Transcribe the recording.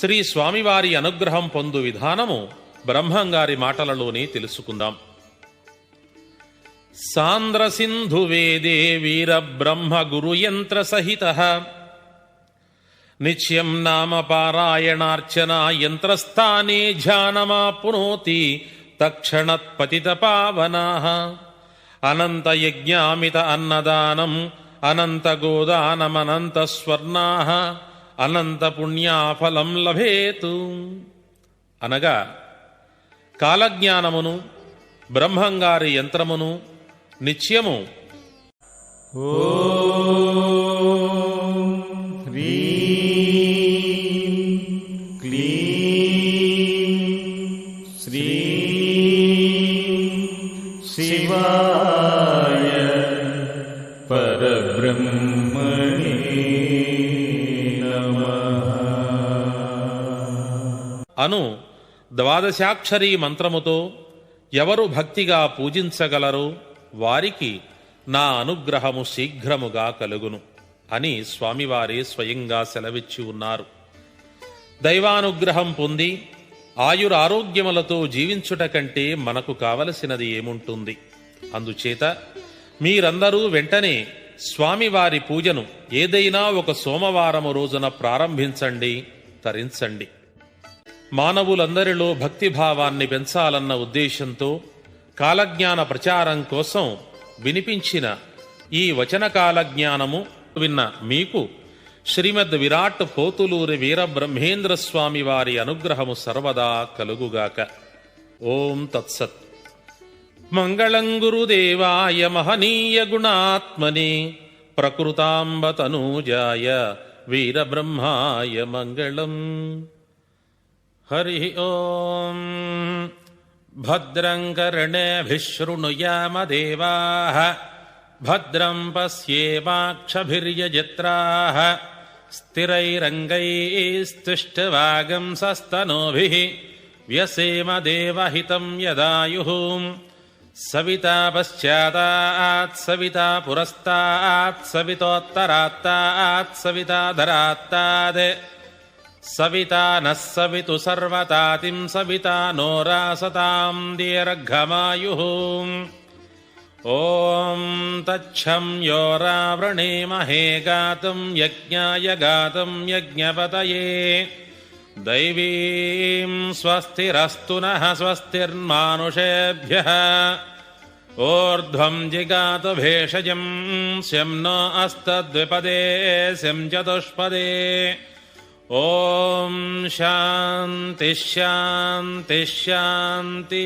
శ్రీ స్వామివారి అనుగ్రహం పొందు విధానము బ్రహ్మంగారి మాటలలోనే తెలుసుకుందాం. సాంద్ర సింధు వేదే వీర బ్రహ్మ గురు యంత్ర సహిత. నిత్యం నామ పారాయణార్చన యంత్రస్థానే ధ్యానమాప్నోతి తక్షణత్ పతిత పావనా. అనంత యజ్ఞామిత అన్నదానం అనంత గోదానమనంత స్వర్ణా. అనంత పుణ్యాఫలం లభేతు అనగా కాలజ్ఞానమును బ్రహ్మంగారి యంత్రమును నిత్యము शिवाय परब्रह्मणे అను ద్వాదశాక్షరీ మంత్రముతో ఎవరు భక్తిగా పూజించగలరో వారికి నా అనుగ్రహము శీఘ్రముగా కలుగును అని స్వామివారే స్వయంగా సెలవిచ్చి ఉన్నారు. దైవానుగ్రహం పొంది ఆయురారోగ్యములతో జీవించుట కంటే మనకు కావలసినది ఏముంటుంది? అందుచేత మీరందరూ వెంటనే స్వామివారి పూజను ఏదైనా ఒక సోమవారము రోజున ప్రారంభించండి తరించండి. మానవులందరిలో భక్తిభావాన్ని పెంచాలన్న ఉద్దేశంతో కాలజ్ఞాన ప్రచారం కోసం వినిపించిన ఈ వచన కాలజ్ఞానము విన్న మీకు శ్రీమద్ విరాట్ పోతులూరి వీరబ్రహ్మేంద్ర స్వామి వారి అనుగ్రహము సర్వదా కలుగుగాక. ఓం తత్సత్. मङ्गलम् गुरुदेवाय महनीय गुणात्मनि प्रकृताम्बतनूजाय वीरब्रह्माय मङ्गलम्। हरिः ओम्। भद्रम् कर्णेऽभिशृणुयामदेवाः भद्रम् पश्येमाक्षभिर्यजत्राः स्थिरैरङ्गैस्तिष्ठवागंसस्तनोभिः। स्तिष्ठवागम् व्यसेम देवहितम् यदायुः। सविता पश्चाता सविता पुरस्तात् सवितोत्तरात्तात् सविता धरात्तात् सविता नः सवितु सर्वतातिं सविता नोरासताम् दीर्घमायुः। ॐ तच्छं यो रावृणीमहे गातुं यज्ञाय गातुं यज्ञपतये। दैवीं स्वस्तिरस्तु नः स्वस्तिर्मानुषेभ्यः। ऊर्ध्वं जिगातु स्यं न अस्तद्विपदे स्यं चतुष्पदे। ॐ शान्तिः शान्ति शान्ति।